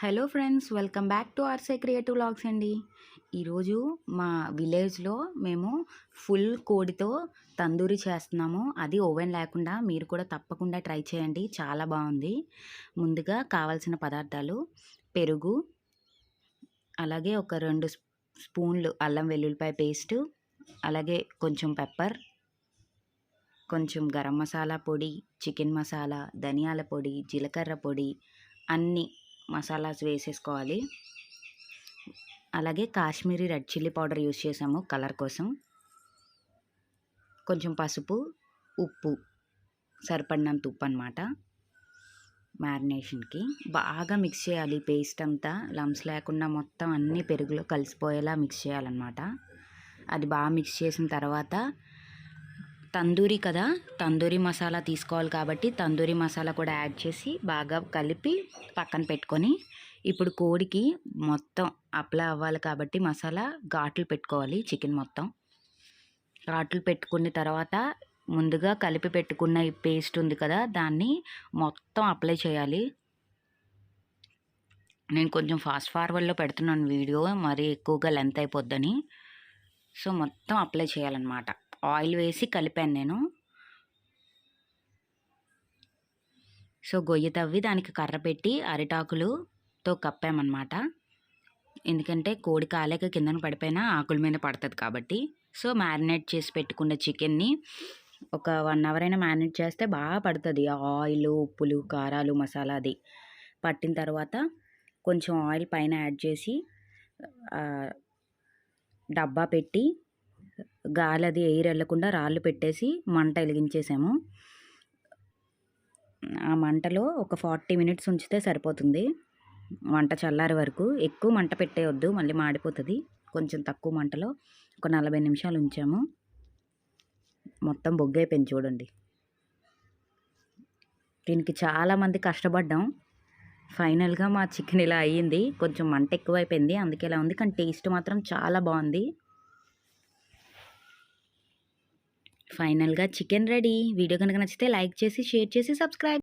Hello friends welcome back to ఆర్సే creative vlogs అండి. ఈరోజు మా విలేజ్లో మేము ఫుల్ కోడితో తందూరి చేస్తున్నాము. అది ఓవెన్ లేకుండా మీరు కూడా తప్పకుండా ట్రై చేయండి. చాలా బాగుంది. ముందుగా కావాల్సిన పదార్థాలు పెరుగు అలాగే ఒక రెండు స్పూన్లు అల్లం వెల్లుల్లిపాయ పేస్ట్ అలాగే కొంచెం పెప్పర్ కొంచెం గరం మసాలా పొడి చికెన్ మసాలా ధనియాల పొడి జీలకర్ర పొడి అన్నీ మసాలాస్ వేసేసుకోవాలి. అలాగే Kashmiri red chilli powder use చేసాము కలర్ కోసం. కొంచెం పసుపు ఉప్పు సరిపడినంత ఉప్పు అనమాట మ్యారినేషన్కి బాగా మిక్స్ చేయాలి. పేస్ట్ అంతా లమ్స్ లేకుండా మొత్తం అన్నీ పెరుగులో కలిసిపోయేలా మిక్స్ చేయాలన్నమాట. అది బాగా మిక్స్ చేసిన తర్వాత తందూరి కదా? తందూరి మసాలా తీసుకోవాలి కాబట్టి తందూరి మసాలా కూడా యాడ్ చేసి బాగా కలిపి పక్కన పెట్టుకొని ఇప్పుడు కోడికి మొత్తం అప్లై అవ్వాలి కాబట్టి మసాలా ఘాట్లు పెట్టుకోవాలి చికెన్ మొత్తం. ఘాట్లు పెట్టుకున్న తర్వాత ముందుగా కలిపి పెట్టుకున్న ఈ పేస్ట్ ఉంది కదా దాన్ని మొత్తం అప్లై చేయాలి. నేను కొంచెం ఫాస్ట్ ఫార్వర్డ్లో పెడుతున్నాను వీడియో మరి ఎక్కువగా లెంత్ అయిపోద్దని. సో మొత్తం అప్లై చేయాలన్నమాట. ఆయిల్ వేసి కలిపాను నేను. సో గొయ్యి తవ్వి దానికి కర్ర పెట్టి అరిటాకులుతో కప్పామన్నమాట. ఎందుకంటే కోడి కాలేక కిందన పడిపోయినా ఆకుల మీద పడుతుంది కాబట్టి. సో మ్యారినేట్ చేసి పెట్టుకున్న చికెన్ని ఒక వన్ అవర్ అయినా మ్యారినేట్ చేస్తే బాగా పడుతుంది. ఆయిల్ ఉప్పులు కారాలు మసాలా అది పట్టిన తర్వాత కొంచెం ఆయిల్ పైన యాడ్ చేసి డబ్బా పెట్టి గాలి అది ఎయిర్ వెళ్ళకుండా రాళ్ళు పెట్టేసి మంట వెలిగించేసాము. ఆ మంటలో ఒక ఫార్టీ మినిట్స్ ఉంచితే సరిపోతుంది. వంట చల్లారి వరకు. ఎక్కువ మంట పెట్టేయొద్దు మళ్ళీ మాడిపోతుంది. కొంచెం తక్కువ మంటలో ఒక నలభై నిమిషాలు ఉంచాము. మొత్తం బొగ్గైపోయింది చూడండి. దీనికి చాలామంది కష్టపడ్డాం. ఫైనల్గా మా చికెన్ ఇలా అయ్యింది. కొంచెం మంట ఎక్కువైపోయింది అందుకే ఇలా ఉంది. కానీ టేస్ట్ మాత్రం చాలా బాగుంది. ఫైనల్గా చికెన్ రెడీ. వీడియో కనుక నచ్చితే లైక్ చేసి షేర్ చేసి సబ్స్క్రైబ్